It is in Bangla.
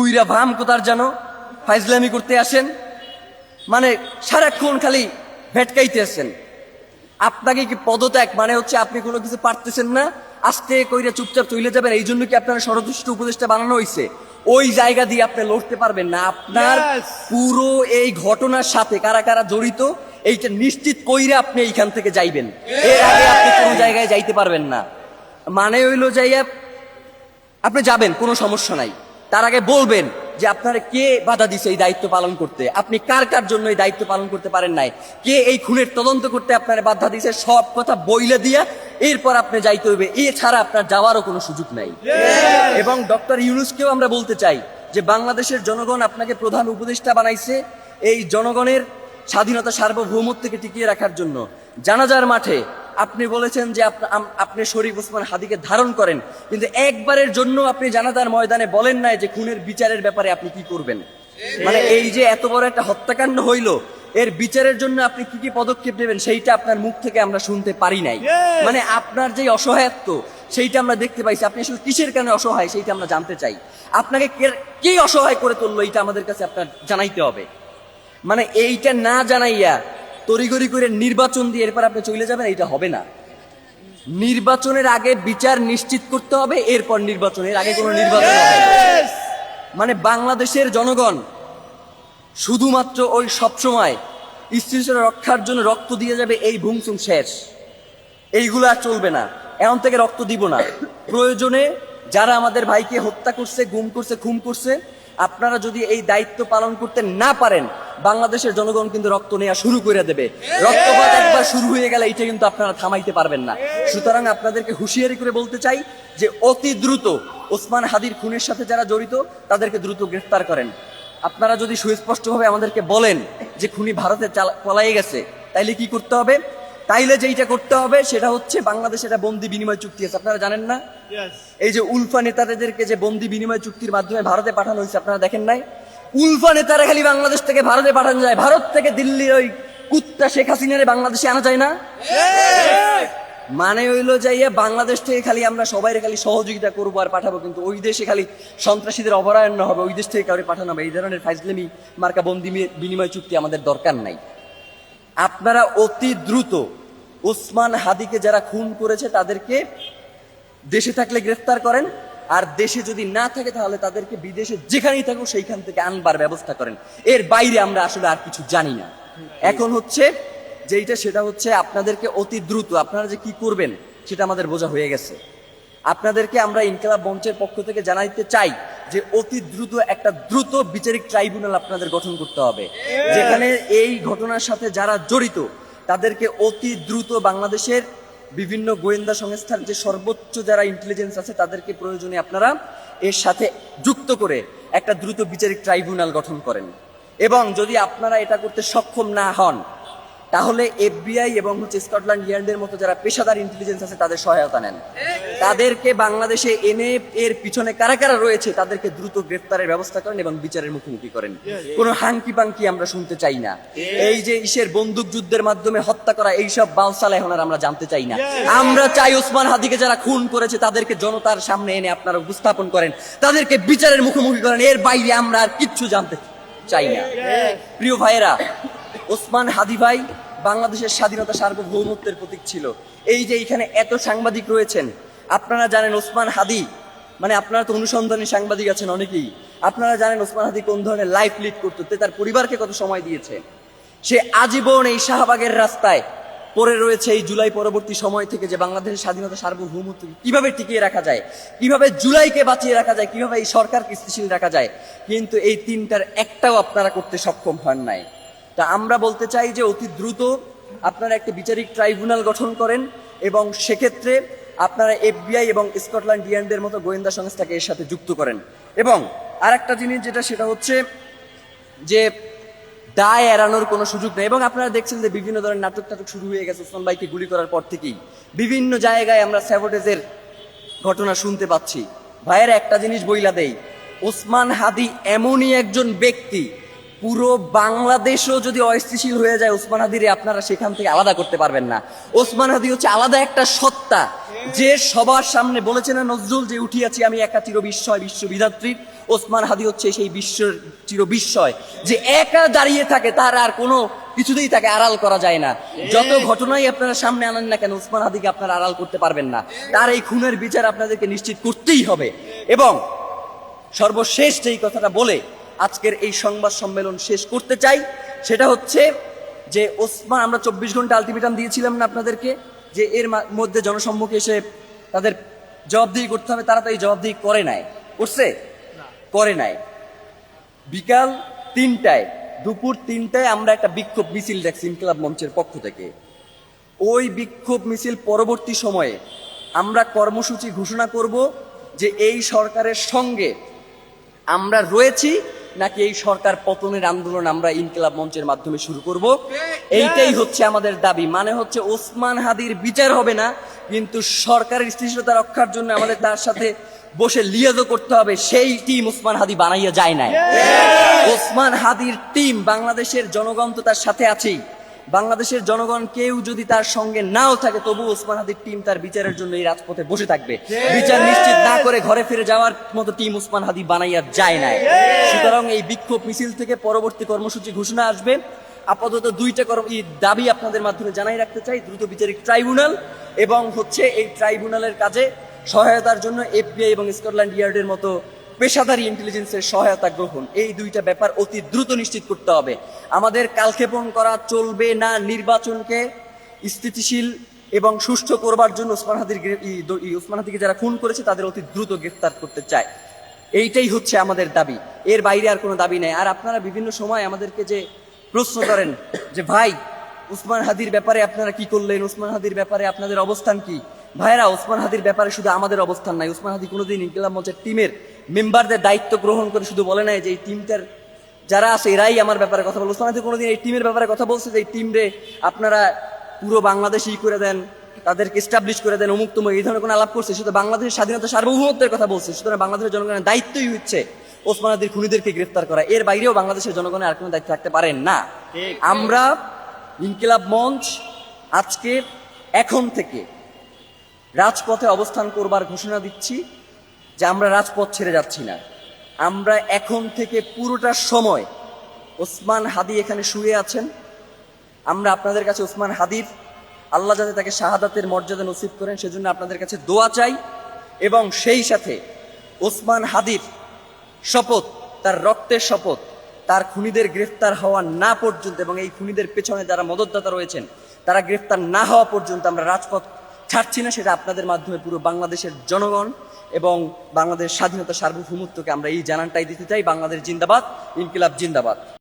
বুইরা ভাম কোথার জানো? ফাইজলামি করতে আসেন। মানে সারাক্ষণ খালি ভেটকাইতে আসেন। আপনাকে কি পদত্যাগ? মানে হচ্ছে আপনি কোনো কিছু পারতেছেন না? আস্তে কইরা চুপচাপ চলে যাবেন। এই জন্য কি আপনার ষড়দৃষ্ট উপদেশটা বানানো হয়েছে ওই জায়গা দিয়ে আপনি লড়তে পারবেন না। আপনার পুরো এই ঘটনার সাথে কারা কারা জড়িত এইটা নিশ্চিত কইরা আপনি এইখান থেকে যাইবেন। এর আগে আপনি কোনো জায়গায় যাইতে পারবেন না। মানে হইল যাইয়া আপনি যাবেন কোনো সমস্যা নাই। তার আগে বলবেন যে আপনার কে বাধা দিছে এই দায়িত্ব পালন করতে? আপনি কার কার জন্য এই দায়িত্ব পালন করতে পারেন নাই? কে এই খুনের তদন্ত করতে আপনার বাধা দিছে? সব কথা বইলে দিয়া এরপর আপনি যাইতে হইবে। এছাড়া আপনার যাওয়ারও কোনো সুযোগ নাই। এবং ডক্টর ইউনুসকেও আমরা বলতে চাই যে বাংলাদেশের জনগণ আপনাকে প্রধান উপদেষ্টা বানাইছে এই জনগণের স্বাধীনতা সার্বভৌমত্বকে টিকিয়ে রাখার জন্য। জানাজার মাঠে আপনি বলেছেন যে আপনি শরীফ ওসমান হাদিকে ধারণ করেন কিন্তু একবারের জন্য আপনি জানাজার ময়দানে বলেন নাই যে খুনের বিচারের ব্যাপারে আপনি কি করবেন। মানে এই যে এত বড় একটা হত্যাকাণ্ড হইল এর বিচারের জন্য আপনি কি কি পদক্ষেপ নেবেন সেইটা আপনার মুখ থেকে আমরা শুনতে পারি নাই। মানে আপনার যে অসহায়ত্ব সেইটা আমরা দেখতে পাইছি। আপনি আসলে কিসের কারণে অসহায় সেইটা আমরা জানতে চাই। আপনাকে কে- কে অসহায় করে তুললো এইটা আমাদের কাছে আপনার জানাইতে হবে। মানে এইটা না জানাইয়া তড়িগড়ি করে নির্বাচন দিয়ে এরপর আপনি চলে যাবেন এইটা হবে না। নির্বাচনের আগে বিচার নিশ্চিত করতে হবে এরপর নির্বাচনের আগে কোনো নির্বাচন! মানে বাংলাদেশের জনগণ শুধুমাত্র ওই সবসময় স্থিতিশীল রক্ষার জন্য রক্ত দিয়ে যাবে এই ভুংসুম শেষ। এইগুলো আর চলবে না। এখন থেকে রক্ত দিব না। প্রয়োজনে যারা আমাদের ভাইকে হত্যা করছে গুম করছে খুন করছে আপনারা যদি এই দায়িত্ব পালন করতে না পারেন বাংলাদেশের জনগণ কিন্তু রক্ত নেওয়া শুরু করে দেবে। রক্তপাত একবার শুরু হয়ে গেলে এটা কিন্তু আপনারা থামাইতে পারবেন না। সুতরাং আপনাদেরকে হুঁশিয়ারি করে বলতে চাই যে অতি দ্রুত ওসমান হাদির খুনের সাথে যারা জড়িত তাদেরকে দ্রুত গ্রেফতার করেন। আপনারা যদি সুস্পষ্টভাবে আমাদেরকে বলেন যে খুনি ভারতে পলায়ে গেছে তাইলে কি করতে হবে? তাইলে যেইটা করতে হবে সেটা হচ্ছে বাংলাদেশে একটা বন্দি বিনিময় চুক্তি আছে। আপনারা জানেন না? এই যে উলফা নেতাদেরকে যে বন্দি বিনিময় চুক্তির মাধ্যমে ভারতে পাঠানো হয়েছে আপনারা দেখেন নাই? উলফা নেতারা খালি বাংলাদেশ থেকে ভারতে পাঠানো যায়। ভারত থেকে দিল্লির ওই কুত্তা শেখ হাসিনারে বাংলাদেশে আনা যায় না? মানে হইল যাইয়া বাংলাদেশ থেকে খালি আমরা সবাই খালি সহযোগিতা করব আর পাঠাবো, কিন্তু ওই দেশে খালি সন্ত্রাসীদের অভয়ারণ্য হবে, ওই দেশ থেকে কাউরে পাঠানো হবে। এই ধরনের ফাইজলামি, মার্কা বন্দি বিনিময় চুক্তি আমাদের দরকার নাই। আপনারা অতি দ্রুত ওসমান হাদিকে যারা খুন করেছে তাদেরকে দেশে থাকলে গ্রেফতার করেন। আর দেশে যদি না থাকে তাহলে তাদেরকে বিদেশে যেখানেই থাকুক সেইখান থেকে আনবার ব্যবস্থা করেন। এর বাইরে আমরা আসলে আর কিছু জানি না। এখন হচ্ছে যেইটা সেটা হচ্ছে আপনাদেরকে অতি দ্রুত আপনারা যে কি করবেন সেটা আমাদের বোঝা হয়ে গেছে। আপনাদেরকে আমরা ইনকালাব মঞ্চের পক্ষ থেকে জানাইতে চাই যে অতি দ্রুত একটা দ্রুত বিচারিক ট্রাইব্যুনাল আপনাদের গঠন করতে হবে। যেখানে এই ঘটনার সাথে যারা জড়িত তাদেরকে অতি দ্রুত বাংলাদেশের বিভিন্ন গোয়েন্দা সংস্থার যে সর্বোচ্চ যারা ইন্টেলিজেন্স আছে তাদেরকে প্রয়োজনে আপনারা এর সাথে যুক্ত করে একটা দ্রুত বিচারিক ট্রাইব্যুনাল গঠন করেন। এবং যদি আপনারা এটা করতে সক্ষম না হন তাহলে এফবিআই এবং হচ্ছে স্কটল্যান্ড ইয়ার্ডের মতো যারা পেশাদার ইন্টেলিজেন্স আছে, তাদের সহায়তা নেন। তাদেরকে বাংলাদেশে এনে এর পিছনে কারা কারা রয়েছে, তাদেরকে দ্রুত গ্রেফতারের ব্যবস্থা করেন এবং বিচারের মুখোমুখি করেন। কোনো হাঙ্কি পাঙ্কি আমরা শুনতে চাই না। এই যে ইসের বন্দুক যুদ্ধের মাধ্যমে হত্যা করা এইসব বাউসাল এখন আর আমরা জানতে চাই না। আমরা চাই ওসমান হাদিকে যারা খুন করেছে, তাদেরকে জনতার সামনে এনে আপনারা উপস্থাপন করেন। তাদেরকে বিচারের মুখোমুখি করেন। এর বাইরে আমরা আর কিচ্ছু জানতে চাই না। প্রিয় ভাইয়েরা ওসমান হাদি ভাই বাংলাদেশের স্বাধীনতা সার্বভৌমত্বের প্রতীক ছিল। এই যে এখানে এত সাংবাদিক রয়েছেন, আপনারা জানেন ওসমান হাদি? মানে আপনারা তো অনুসন্ধানী সাংবাদিক আছেন অনেকেই। আপনারা জানেন ওসমান হাদি কোন ধরনের লাইফ লিড করতো? তার পরিবারকে কত সময় দিয়েছে? সে আজীবন এই শাহবাগের রাস্তায় পরে রয়েছে এই জুলাই পরবর্তী সময় থেকে যে বাংলাদেশের স্বাধীনতা সার্বভৌমত্ব কীভাবে টিকিয়ে রাখা যায়, কীভাবে জুলাইকে বাঁচিয়ে রাখা যায়, কীভাবে এই সরকারকে স্থিতিশীল রাখা যায়, কিন্তু এই তিনটার একটাও আপনারা করতে সক্ষম হন নাই। তা আমরা বলতে চাই যে অতি দ্রুত আপনারা একটা বিচারিক ট্রাইব্যুনাল গঠন করেন এবং সেক্ষেত্রে আপনারা এফবিআই এবং স্কটল্যান্ড ইয়ার্ডের মতো গোয়েন্দা সংস্থাকে এর সাথে যুক্ত করেন। এবং আর একটা জিনিস যেটা সেটা হচ্ছে যে দায় এড়ানোর কোনো সুযোগ নেই। এবং আপনারা দেখছেন যে বিভিন্ন ধরনের নাটক টাটক শুরু হয়ে গেছে ওসমান ভাইকে গুলি করার পর থেকেই। বিভিন্ন জায়গায় আমরা স্যাভোটেজের ঘটনা শুনতে পাচ্ছি। ভাইয়ের একটা জিনিস বইলা দেই, ওসমান হাদি এমনই একজন ব্যক্তি পুরো বাংলাদেশও যদি অস্থিতিশীল হয়ে যায় ওসমান হাদিরে, আপনারা সেখান থেকে আলাদা করতে পারবেন না। ওসমান হাদি হচ্ছে আলাদা একটা সত্তা। যে সবার সামনে বলেছে না, নজরুল, যে উঠিয়াছি আমি একা চির বিস্ময় বিশ্ববিধাত্রীর। ওসমান হাদি হচ্ছে সেই বিশ্বের চির বিস্ময় যে একা দাঁড়িয়ে থাকে, তার আর কোনো কিছুতেই তাকে আড়াল করা যায় না। যত ঘটনাই আপনারা সামনে আনেন না কেন, ওসমান হাদিকে আপনারা আড়াল করতে পারবেন না। তার এই খুনের বিচার আপনাদেরকে নিশ্চিত করতেই হবে। এবং সর্বশেষ যেই কথাটা বলে আজকের এই সংবাদ সম্মেলন শেষ করতে চাই। সেটা হচ্ছে যে ওসমান আমরা চব্বিশ ঘণ্টা আলটিমেটাম দিয়েছিলাম না আপনাদেরকে যে এর মধ্যে জনসম্মুখে এসে তাদের জবাবদিহি করতে হবে তারা তো এই জবাবদিহি করে নাই। করছে? করে নাই। বিকাল তিনটায় দুপুর তিনটায় আমরা একটা বিক্ষোভ মিছিল দেখছি ইনকলাব মঞ্চের পক্ষ থেকে। ওই বিক্ষোভ মিছিল পরবর্তী সময়ে আমরা কর্মসূচি ঘোষণা করব যে এই সরকারের সঙ্গে আমরা রয়েছি নাকি এই সরকার পতনের আন্দোলন আমরা ইনকিলাব মঞ্চের মাধ্যমে শুরু করব? এইটাই হচ্ছে আমাদের দাবি। মানে হচ্ছে ওসমান হাদির বিচার হবে না কিন্তু সরকারের স্থিতিশীলতা রক্ষার জন্য আমাদের তার সাথে বসে লিয়াজও করতে হবে। সেই টিম ওসমান হাদি বানাইয়া যায় নাই। ওসমান হাদির টিম বাংলাদেশের জনগণ তো তার সাথে আছেই। বাংলাদেশের জনগণ কেউ যদি তার সঙ্গে নাও থাকে তবু ওসমান হাদির টিম তার বিচারের জন্য এই রাজপথে বসে থাকবে। বিচার নিশ্চিত না করে ঘরে ফিরে যাওয়ার মতো টিম ওসমান হাদি বানাইয়া যায় না সুতরাং এই বিক্ষোভ মিছিল থেকে পরবর্তী কর্মসূচি ঘোষণা আসবে। আপাতত দুইটা কর্ম এই দাবি আপনাদের মাধ্যমে জানাই রাখতে চাই দ্রুত বিচারিক ট্রাইব্যুনাল এবং হচ্ছে এই ট্রাইব্যুনালের কাজে সহায়তার জন্য এফবিআই এবং স্কটল্যান্ড ইয়ার্ডের মতো পেশাদারি ইন্টেলিজেন্সের সহায়তা গ্রহণ। এই দুইটা ব্যাপার অতি দ্রুত নিশ্চিত করতে হবে। আমাদের কালক্ষেপণ করা চলবে না নির্বাচনকে স্থিতিশীল এবং সুষ্ঠু করবার জন্য ওসমান হাদির ওসমান হাদিকে যারা খুন করেছে, তাদের অতি দ্রুত গ্রেফতার করতে চায়। এইটাই হচ্ছে আমাদের দাবি। এর বাইরে আর কোনো দাবি নেই। আর আপনারা বিভিন্ন সময় আমাদেরকে যে প্রশ্ন করেন যে, ভাই উসমান হাদির ব্যাপারে আপনারা কি করলেন? উসমান হাদির ব্যাপারে আপনাদের অবস্থান কি? ভাইরা ওসমান হাদির ব্যাপারে শুধু আমাদের অবস্থান নাই। উসমান হাদি কোনোদিন ইনকিলাব মঞ্চের টিমের মেম্বারদের দায়িত্ব গ্রহণ করে শুধু বলে নাই যে এই টিমটার যারা আছে এরাই আমার ব্যাপারে কথা বলে ওসমান কোনোদিন এই টিমের ব্যাপারে কথা বলছে যে এই টিমরে আপনারা পুরো বাংলাদেশই করে দেন তাদেরকে এস্টাবলিশ করে দেন অমুক তমুক এই ধরনের কোনো আলাপ করছে? শুধু বাংলাদেশের স্বাধীনতা সার্বভৌমত্বের কথা বলছে। সুতরাং বাংলাদেশের জনগণের দায়িত্বই হচ্ছে ওসমান হাদির খুনিদেরকে গ্রেফতার করা। এর বাইরেও বাংলাদেশের জনগণের আর কোনো দায়িত্ব থাকতে পারেন না। আমরা ইনকিলাব মঞ্চ আজকে এখন থেকে রাজপথে অবস্থান করবার ঘোষণা দিচ্ছি। যে আমরা রাজপথ ছেড়ে যাচ্ছি না। আমরা এখন থেকে পুরোটা সময় ওসমান হাদি এখানে শুয়ে আছেন। আমরা আপনাদের কাছে ওসমান হাদির, আল্লাহ যাতে তাকে শাহাদাতের মর্যাদা নসিব করেন, সেজন্য আপনাদের কাছে দোয়া চাই এবং সেই সাথে ওসমান হাদির শপথ, তার রক্তের শপথ, তার খুনিদের গ্রেফতার হওয়া না পর্যন্ত এবং এই খুনিদের পেছনে যারা মদতদাতা রয়েছেন, তারা গ্রেফতার না হওয়া পর্যন্ত আমরা রাজপথ ছাড়ছি না, সেটা আপনাদের মাধ্যমে পুরো বাংলাদেশের জনগণ এবং বাংলাদেশ স্বাধীনতা সার্বভৌমত্বকে আমরা এই জানানটাই দিতে চাই বাংলাদেশ জিন্দাবাদ ইনকিলাব জিন্দাবাদ।